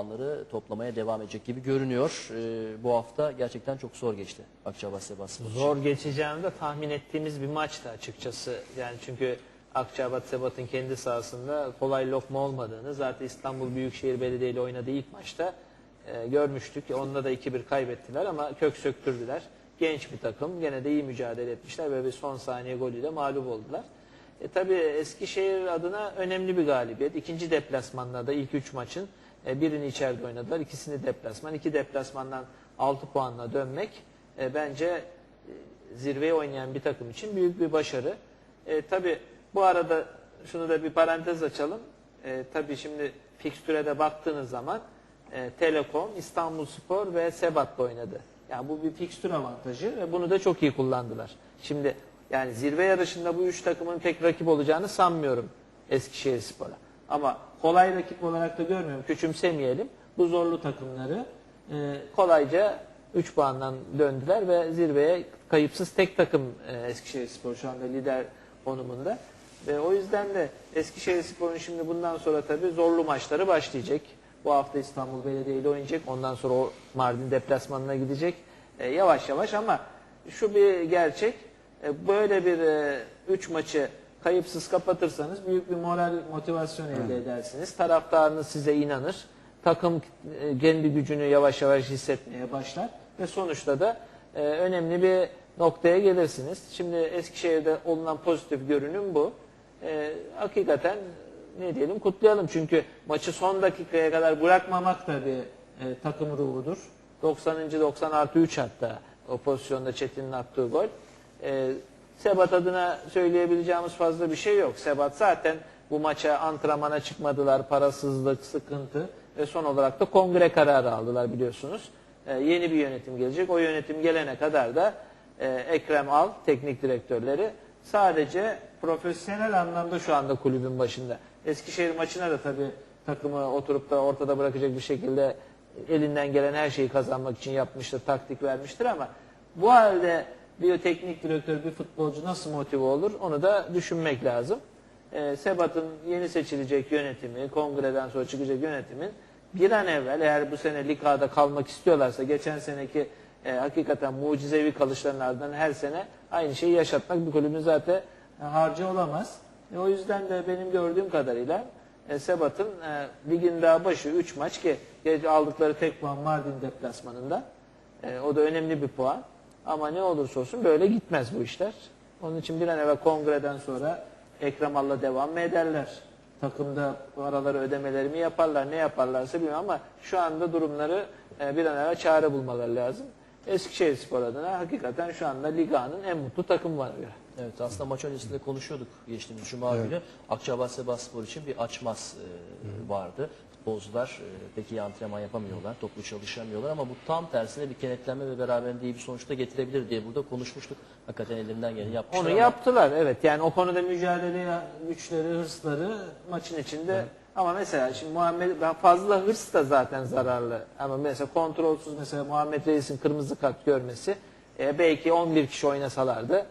puanları toplamaya devam edecek gibi görünüyor. Ee, bu hafta gerçekten çok zor geçti Akçabat Sebaspor. Zor geçeceğini de tahmin ettiğimiz bir maçtı açıkçası. Yani çünkü Akçabat Sebat'ın kendi sahasında kolay lokma olmadığını zaten İstanbul Büyükşehir Belediye ile oynadığı ilk maçta e, görmüştük. Onda da 2-1 kaybettiler ama kök söktürdüler. Genç bir takım. Gene de iyi mücadele etmişler ve bir son saniye golüyle mağlup oldular. E, tabii Eskişehir adına önemli bir galibiyet. İkinci deplasmanda da ilk üç maçın e, birini içeride oynadılar. ikisini deplasman. İki deplasmandan 6 puanla dönmek e, bence e, zirveye oynayan bir takım için büyük bir başarı. E, tabii bu arada şunu da bir parantez açalım. E, tabii şimdi fikstüre de baktığınız zaman e, Telekom, İstanbulspor ve Sebat'la oynadı. Yani bu bir fikstür avantajı ve bunu da çok iyi kullandılar. Şimdi yani zirve yarışında bu üç takımın pek rakip olacağını sanmıyorum Eskişehirspor'a. Ama kolay rakip olarak da görmüyorum. Küçümsemeyelim. Bu zorlu takımları e, kolayca 3 puandan döndüler ve zirveye kayıpsız tek takım e, Eskişehirspor şu anda lider konumunda. Ve o yüzden de Eskişehirspor'un şimdi bundan sonra tabii zorlu maçları başlayacak. Bu hafta İstanbul Belediye ile oynayacak. Ondan sonra o Mardin deplasmanına gidecek. E, yavaş yavaş ama şu bir gerçek. E, böyle bir 3 maçı kayıpsız kapatırsanız büyük bir moral motivasyon elde edersiniz. Taraftarınız size inanır. Takım e, kendi gücünü yavaş yavaş hissetmeye başlar ve sonuçta da e, önemli bir noktaya gelirsiniz. Şimdi Eskişehir'de olunan pozitif görünüm bu. E, hakikaten ne diyelim kutlayalım çünkü maçı son dakikaya kadar bırakmamak da bir e, takım ruhudur. 90. 90 artı 3 hatta o pozisyonda Çetin'in attığı gol. E, Sebat adına söyleyebileceğimiz fazla bir şey yok. Sebat zaten bu maça antrenmana çıkmadılar, parasızlık, sıkıntı ve son olarak da kongre kararı aldılar biliyorsunuz. E, yeni bir yönetim gelecek. O yönetim gelene kadar da e, Ekrem Al, teknik direktörleri sadece profesyonel anlamda şu anda kulübün başında. Eskişehir maçına da tabii takımı oturup da ortada bırakacak bir şekilde elinden gelen her şeyi kazanmak için yapmıştır, taktik vermiştir ama bu halde bir teknik direktör, bir futbolcu nasıl motive olur onu da düşünmek lazım. Ee, Sebat'ın yeni seçilecek yönetimi, kongreden sonra çıkacak yönetimin bir an evvel eğer bu sene Lig A'da kalmak istiyorlarsa geçen seneki e, hakikaten mucizevi kalışların ardından her sene aynı şeyi yaşatmak bir kulübün zaten e, harcı olamaz. E, o yüzden de benim gördüğüm kadarıyla e, Sebat'ın e, ligin daha başı 3 maç ki aldıkları tek puan Mardin deplasmanında. E, o da önemli bir puan. Ama ne olursa olsun böyle gitmez bu işler. Onun için bir an evvel kongreden sonra Ekrem Al'la devam mı ederler? Takımda paraları ödemeleri mi yaparlar? Ne yaparlarsa bilmiyorum ama şu anda durumları e, bir an evvel çare bulmaları lazım. Eskişehir Spor adına hakikaten şu anda Liga'nın en mutlu takımı var göre. Evet aslında maç öncesinde konuşuyorduk geçtiğimiz Cuma günü. Akçabat Sebaspor için bir açmaz e, vardı. Futbolcular e, pek iyi antrenman yapamıyorlar, toplu çalışamıyorlar ama bu tam tersine bir kenetlenme ve beraberinde iyi bir sonuçta getirebilir diye burada konuşmuştuk. Hakikaten ellerinden geleni yapmışlar Onu ama yaptılar evet. Yani o konuda mücadele güçleri, hırsları maçın içinde ama mesela şimdi Muhammed ben fazla hırs da zaten zararlı. Ama mesela kontrolsüz mesela Muhammed Reis'in kırmızı kart görmesi e, belki 11 kişi oynasalardı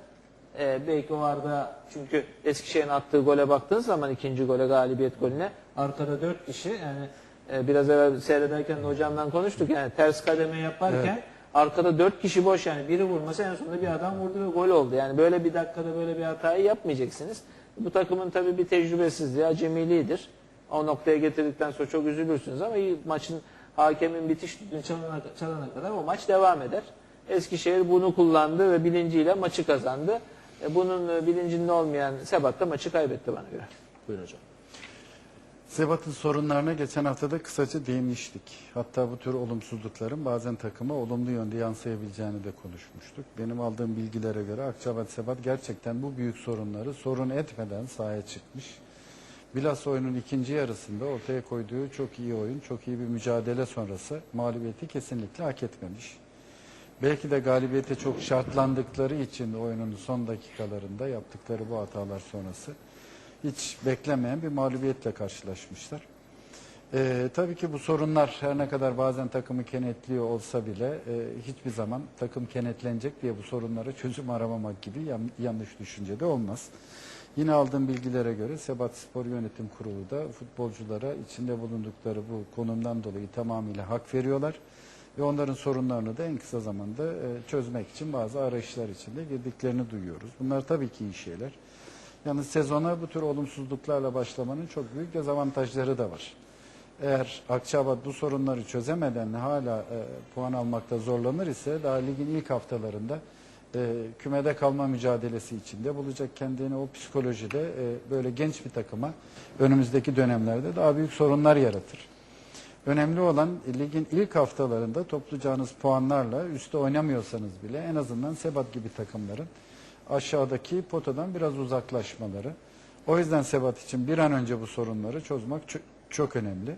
e, belki o arada çünkü Eskişehir'in attığı gole baktığınız zaman ikinci gole galibiyet golüne arkada 4 kişi yani e, biraz evvel seyrederken de hocamdan konuştuk yani ters kademe yaparken arkada 4 kişi boş yani biri vurması en sonunda bir adam vurdu ve gol oldu. Yani böyle bir dakikada böyle bir hatayı yapmayacaksınız. Bu takımın tabii bir tecrübesizliği, acemiliğidir. O noktaya getirdikten sonra çok üzülürsünüz ama iyi maçın hakemin bitiş çalana, çalana kadar o maç devam eder. Eskişehir bunu kullandı ve bilinciyle maçı kazandı. E, Bunun e, bilincinde olmayan Sebat da maçı kaybetti bana göre. buyurun hocam. Sebat'ın sorunlarına geçen hafta da kısaca değinmiştik. Hatta bu tür olumsuzlukların bazen takıma olumlu yönde yansıyabileceğini de konuşmuştuk. Benim aldığım bilgilere göre Akçabat Sebat gerçekten bu büyük sorunları sorun etmeden sahaya çıkmış. Bilhassa oyunun ikinci yarısında ortaya koyduğu çok iyi oyun, çok iyi bir mücadele sonrası mağlubiyeti kesinlikle hak etmemiş. Belki de galibiyete çok şartlandıkları için oyunun son dakikalarında yaptıkları bu hatalar sonrası hiç beklemeyen bir mağlubiyetle karşılaşmışlar. Ee, tabii ki bu sorunlar her ne kadar bazen takımı kenetliyor olsa bile e, hiçbir zaman takım kenetlenecek diye bu sorunlara çözüm aramamak gibi yan- yanlış düşünce de olmaz. Yine aldığım bilgilere göre Sebat Spor Yönetim Kurulu da futbolculara içinde bulundukları bu konumdan dolayı tamamıyla hak veriyorlar. Ve onların sorunlarını da en kısa zamanda e, çözmek için bazı arayışlar içinde girdiklerini duyuyoruz. Bunlar tabii ki iyi şeyler. Yalnız sezona bu tür olumsuzluklarla başlamanın çok büyük dezavantajları da var. Eğer Akçabat bu sorunları çözemeden hala e, puan almakta zorlanır ise daha ligin ilk haftalarında e, kümede kalma mücadelesi içinde bulacak kendini o psikolojide e, böyle genç bir takıma önümüzdeki dönemlerde daha büyük sorunlar yaratır. Önemli olan ligin ilk haftalarında toplayacağınız puanlarla üstte oynamıyorsanız bile en azından Sebat gibi takımların aşağıdaki potadan biraz uzaklaşmaları. O yüzden Sebat için bir an önce bu sorunları çözmek çö- çok önemli.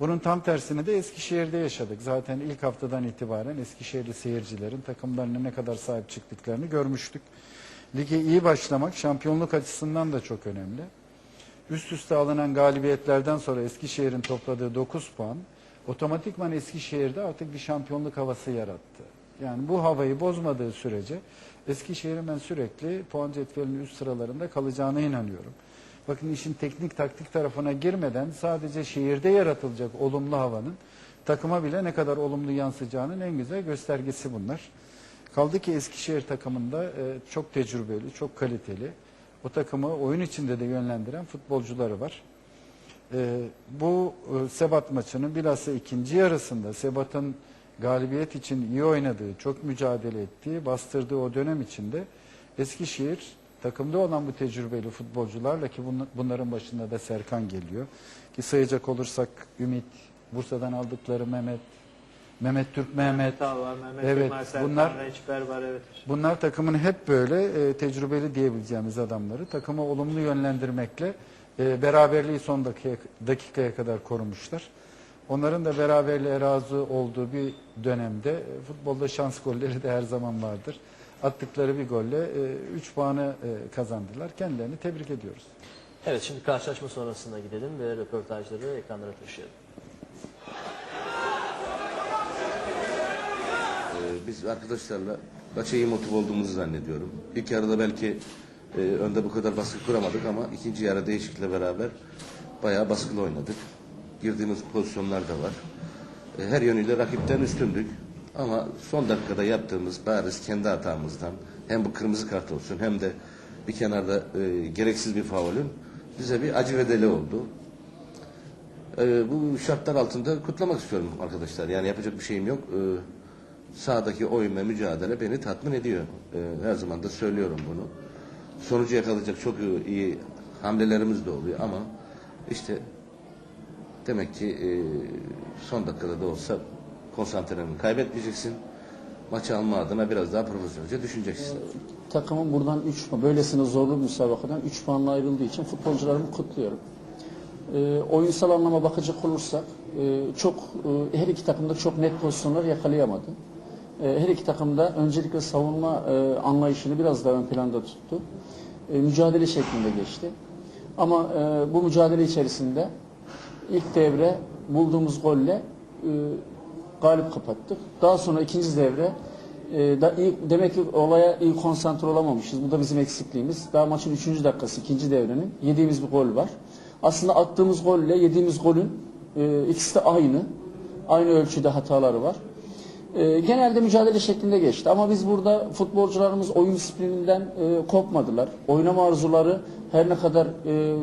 Bunun tam tersini de Eskişehir'de yaşadık. Zaten ilk haftadan itibaren Eskişehirli seyircilerin takımlarına ne kadar sahip çıktıklarını görmüştük. Lige iyi başlamak şampiyonluk açısından da çok önemli. Üst üste alınan galibiyetlerden sonra Eskişehir'in topladığı 9 puan otomatikman Eskişehir'de artık bir şampiyonluk havası yarattı. Yani bu havayı bozmadığı sürece Eskişehir'in ben sürekli puan cetvelinin üst sıralarında kalacağına inanıyorum. Bakın işin teknik taktik tarafına girmeden sadece şehirde yaratılacak olumlu havanın takıma bile ne kadar olumlu yansıyacağının en güzel göstergesi bunlar. Kaldı ki Eskişehir takımında e, çok tecrübeli, çok kaliteli, o takımı oyun içinde de yönlendiren futbolcuları var. E, bu e, Sebat maçının bilhassa ikinci yarısında Sebat'ın galibiyet için iyi oynadığı, çok mücadele ettiği, bastırdığı o dönem içinde Eskişehir takımda olan bu tecrübeli futbolcularla ki bunla- bunların başında da Serkan geliyor. Ki sayacak olursak Ümit, Bursa'dan aldıkları Mehmet, Mehmet Türk Mehmet, Hata var, Mehmet Evet, Kemal Serkan, bunlar- Reçber var evet. Bunlar takımın hep böyle e, tecrübeli diyebileceğimiz adamları takımı olumlu yönlendirmekle e, beraberliği son dakikaya, dakikaya kadar korumuşlar. Onların da beraberliğe razı olduğu bir dönemde e, futbolda şans golleri de her zaman vardır. Attıkları bir golle 3 puanı e, kazandılar. Kendilerini tebrik ediyoruz. Evet şimdi karşılaşma sonrasına gidelim ve röportajları ekranlara taşıyalım. Ee, Biz arkadaşlarla maça iyi motive olduğumuzu zannediyorum. İlk yarıda belki e, önde bu kadar baskı kuramadık ama ikinci yarı değişiklikle beraber bayağı baskılı oynadık. Girdiğimiz pozisyonlar da var. E, her yönüyle rakipten üstündük. Ama son dakikada yaptığımız bariz kendi hatamızdan hem bu kırmızı kart olsun hem de bir kenarda e, gereksiz bir faulün bize bir acı bedeli oldu. Ee, bu şartlar altında kutlamak istiyorum arkadaşlar. Yani yapacak bir şeyim yok. Ee, sahadaki oyun ve mücadele beni tatmin ediyor. Ee, her zaman da söylüyorum bunu. Sonucu yakalayacak çok iyi, iyi hamlelerimiz de oluyor ama işte demek ki e, son dakikada da olsa konsantreni kaybetmeyeceksin. Maçı alma adına biraz daha profesyonelce düşüneceksin. takımın buradan 3 böylesine zorlu müsabakadan 3 puanla ayrıldığı için futbolcularımı kutluyorum. Ee, oyunsal anlama bakacak olursak e, çok e, her iki takımda çok net pozisyonlar yakalayamadı. E, her iki takımda öncelikle savunma e, anlayışını biraz daha ön planda tuttu. E, mücadele şeklinde geçti. Ama bu mücadele içerisinde ilk devre bulduğumuz golle galip kapattık. Daha sonra ikinci devre da demek ki olaya iyi konsantre olamamışız. Bu da bizim eksikliğimiz. Daha maçın üçüncü dakikası ikinci devrenin yediğimiz bir gol var. Aslında attığımız golle yediğimiz golün ikisi de aynı. Aynı ölçüde hataları var. E, genelde mücadele şeklinde geçti. Ama biz burada futbolcularımız oyun disiplininden e, kopmadılar. Oynama arzuları her ne kadar e,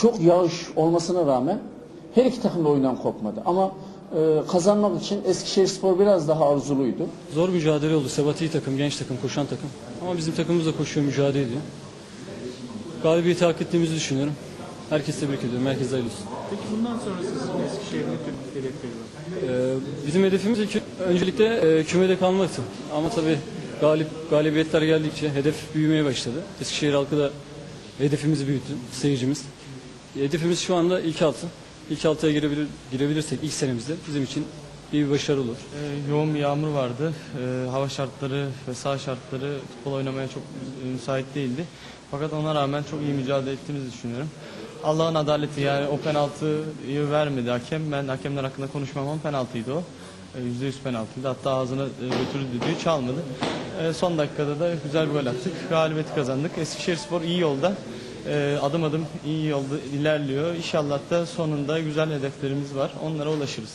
çok yağış olmasına rağmen her iki takım da oyundan kopmadı. Ama e, kazanmak için Eskişehirspor biraz daha arzuluydu. Zor mücadele oldu. Sebat takım, genç takım, koşan takım. Ama bizim takımımız da koşuyor, mücadele ediyor. Galibiyeti hak ettiğimizi düşünüyorum. Herkese tebrik ediyorum. Herkese hayırlı olsun. Peki bundan sonra siz Eskişehir'in ne tür hedefleri var? Ee, bizim hedefimiz ilk, öncelikle e, kümede kalmaktı. Ama tabii galip, galibiyetler geldikçe hedef büyümeye başladı. Eskişehir halkı da hedefimizi büyüttü, seyircimiz. Hedefimiz şu anda ilk altı. İlk altıya girebilir, girebilirsek ilk senemizde bizim için iyi bir başarı olur. Ee, yoğun bir yağmur vardı. Ee, hava şartları ve saha şartları futbol oynamaya çok müsait değildi. Fakat ona rağmen çok iyi mücadele ettiğimizi düşünüyorum. Allah'ın adaleti yani o penaltıyı vermedi hakem. Ben hakemler hakkında konuşmam ama penaltıydı o. Ee, %100 penaltıydı. Hatta ağzına e, götürdü düdüğü çalmadı. Ee, son dakikada da güzel bir gol attık. Galibiyeti kazandık. Eskişehirspor iyi yolda. e, adım adım iyi yolda ilerliyor. İnşallah da sonunda güzel hedeflerimiz var. Onlara ulaşırız.